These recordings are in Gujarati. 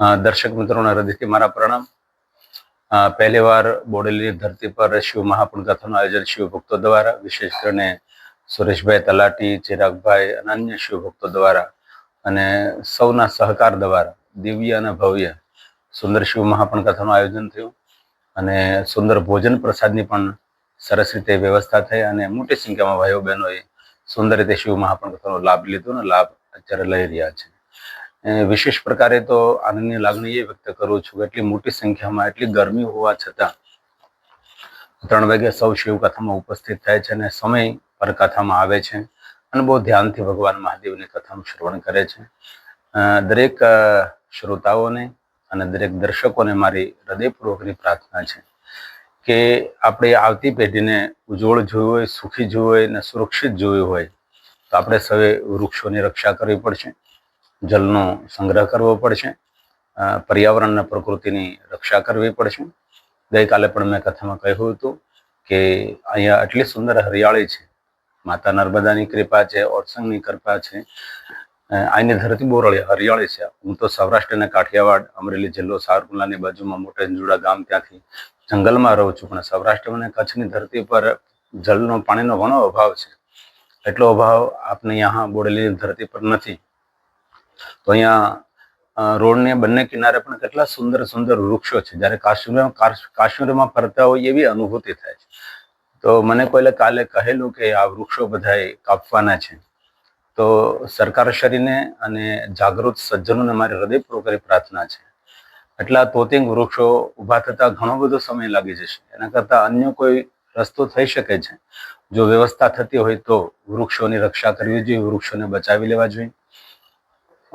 દર્શક મિત્રોના હૃદયથી મારા પ્રણામ. પહેલી વાર બોડેલીની ધરતી પર શિવ મહાપણ કથાનું આયોજન શિવભક્તો દ્વારા, વિશેષ કરીને સુરેશભાઈ તલાટી, ચિરાગભાઈ અને અન્ય શિવભક્તો દ્વારા અને સૌના સહકાર દ્વારા દિવ્ય અને ભવ્ય સુંદર શિવ મહાપુણ કથાનું આયોજન થયું અને સુંદર ભોજન પ્રસાદની પણ સરસ રીતે વ્યવસ્થા થઈ અને મોટી સંખ્યામાં ભાઈઓ બહેનોએ સુંદર રીતે શિવ મહાપણ કથાનો લાભ લીધો અને લાભ અત્યારે લઈ રહ્યા છે. વિશેષ પ્રકારે તો આનંદની લાગણી એ વ્યક્ત કરું છું એટલી મોટી સંખ્યામાં એટલી ગરમી હોવા છતાં ત્રણ વાગે સૌ શિવ કથામાં ઉપસ્થિત થાય છે અને સમય પર કથામાં આવે છે અને બહુ ધ્યાનથી ભગવાન મહાદેવની કથાનું શ્રવણ કરે છે. દરેક શ્રોતાઓને અને દરેક દર્શકોને મારી હૃદયપૂર્વકની પ્રાર્થના છે કે આપણે આવતી પેઢીને ઉજ્જવળ જોયું હોય, સુખી જોયું હોય અને સુરક્ષિત જોયું હોય તો આપણે સૌએ વૃક્ષોની રક્ષા કરવી પડશે. જલનો સંગ્રહ કરવો પડશે. પર્યાવરણ પ્રકૃતિની રક્ષા કરવી પડશે. ગઈકાલે પણ મેં કથામાં કહ્યું હતું કે અહીંયા આટલી સુંદર હરિયાળી છે. માતા નર્મદાની કૃપા છે ઓરસંગની કૃપા છે. અહીંની ધરતી બહુ હરિયાળી છે. હું તો સૌરાષ્ટ્ર અને કાઠિયાવાડ, અમરેલી જિલ્લો સારકુલાની બાજુમાં મોટેજુડા ગામ ત્યાંથી જંગલમાં રહું છું. પણ સૌરાષ્ટ્ર અને કચ્છની ધરતી પર જળનો પાણીનો ઘણો અભાવ છે. એટલો અભાવ આપને અહીંયા બોડેલીની ધરતી પર નથી. તો અહીંયા રોડને બંને કિનારે પણ કેટલા સુંદર સુંદર વૃક્ષો છે. જ્યારે કાશ્મીર કાશ્મીરમાં ફરતા હોય એવી અનુભૂતિ થાય છે. તો મને કોઈ કાલે કહેલું કે આ વૃક્ષો બધાએ કાપવાના છે. તો સરકારશ્રીને અને જાગૃત સજ્જનોને મારી હૃદયપૂર્વક પ્રાર્થના છે. એટલા તોતિંગ વૃક્ષો ઊભા થતા ઘણો બધો સમય લાગી જશે. એના કરતાં અન્ય કોઈ રસ્તો થઈ શકે છે? જો વ્યવસ્થા થતી હોય તો વૃક્ષોની રક્ષા કરવી જોઈએ, વૃક્ષોને બચાવી લેવા જોઈએ.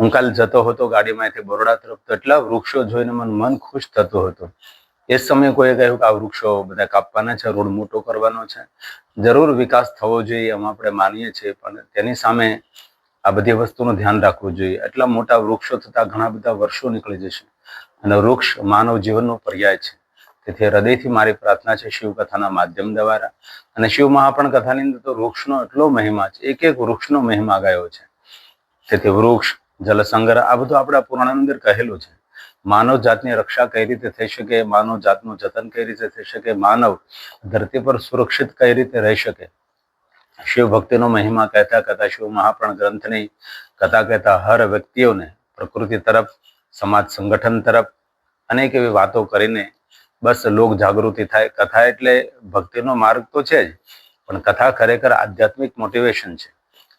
હું કાલ જતો હતો, ગાડીમાંથી બરોડા તરફ તો એટલા વૃક્ષો જોઈને મને મન ખુશ થતું હતું. એ સમયે કોઈએ કહ્યું કે આ વૃક્ષો બધા કાપવાના છે, રોડ મોટો કરવાનો છે. જરૂર વિકાસ થવો જોઈએ, એમ આપણે માનીએ છીએ, પણ તેની સામે આ બધી વસ્તુનું ધ્યાન રાખવું જોઈએ. એટલા મોટા વૃક્ષો થતા ઘણા બધા વર્ષો નીકળી જશે. અને વૃક્ષ માનવ જીવનનો પર્યાય છે. તેથી હૃદયથી મારી પ્રાર્થના છે શિવકથાના માધ્યમ દ્વારા. અને શિવ મહાપણ કથાની અંદર તો વૃક્ષનો એટલો મહિમા છે, એક એક વૃક્ષનો મહિમા ગાયો છે. તેથી વૃક્ષ જલસંગ્રહ આ બધું આપણા પુરાણ અંદર કહેલું છે. માનવ જાતની રક્ષા કઈ રીતે થઈ શકે? માનવ જાતનું જતન કઈ રીતે થઈ શકે? માનવ ધરતી પર સુરક્ષિત કઈ રીતે રહી શકે? શિવ ભક્તિનો મહિમા કહેતા કહેતા શિવ મહાપ્રાણ ગ્રંથની કથા કહેતા હર વ્યક્તિઓને, પ્રકૃતિ તરફ, સમાજ સંગઠન તરફ, અનેક એવી વાતો કરીને બસ લોક જાગૃતિ થાય. કથા એટલે ભક્તિનો માર્ગ તો છે જ, પણ કથા ખરેખર આધ્યાત્મિક મોટિવેશન છે.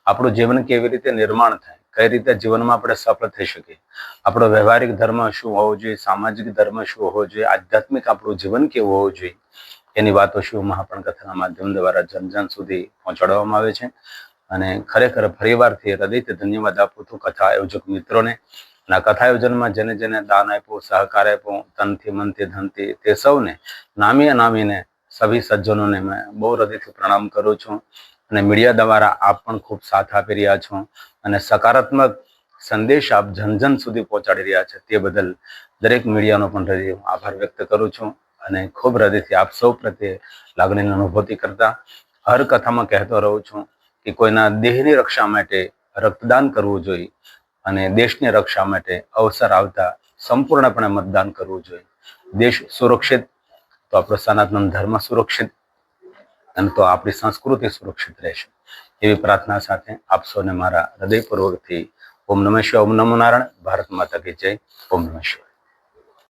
આપણું જીવન કેવી રીતે નિર્માણ થાય? કઈ રીતે જીવનમાં આપણે સફળ થઈ શકીએ? આપણો વ્યવહારિક ધર્મ શું હોવો જોઈએ? સામાજિક ધર્મ શું હોવો જોઈએ? આધ્યાત્મિક આપણું જીવન કેવું હોવું જોઈએ? એની વાતો શિવ મહાપણ કથાના માધ્યમ દ્વારા જન જન સુધી પહોંચાડવામાં આવે છે. અને ખરેખર ફરીવારથી હૃદયથી ધન્યવાદ આપું છું કથા આયોજક મિત્રોને. અને કથા આયોજનમાં જેને જેને દાન આપ્યું, સહકાર આપ્યો તનથી મનથી, ધનથી તે સૌને, નામી અનામીને સભી સજ્જનોને મેં બહુ હૃદયથી પ્રણામ કરું છું અને મીડિયા દ્વારા આપ પણ ખૂબ સાથ આપી રહ્યા છો અને સકારાત્મક સંદેશ આપ જન જન સુધી પહોંચાડી રહ્યા છે તે બદલ દરેક મીડિયાનો પણ હૃદય આભાર વ્યક્ત કરું છું અને ખૂબ હૃદયથી આપ સૌ પ્રત્યે લાગણીની અનુભૂતિ કરતા હર કથામાં કહેતો રહું છું કે કોઈના દેહની રક્ષા માટે રક્તદાન કરવું જોઈએ અને દેશની રક્ષા માટે અવસર આવતા સંપૂર્ણપણે મતદાન કરવું જોઈએ. દેશ સુરક્ષિત તો આપણો સનાતન ધર્મ સુરક્ષિત અને તો આપણી સંસ્કૃતિ સુરક્ષિત રહેશે. એવી પ્રાર્થના સાથે આપ સૌને મારા હૃદયપૂર્વકથી ઓમ નમઃ શિવાય. ઓમ નમો નારાયણ. ભારત માતા કી જય. ઓમ નમઃ શિવાય.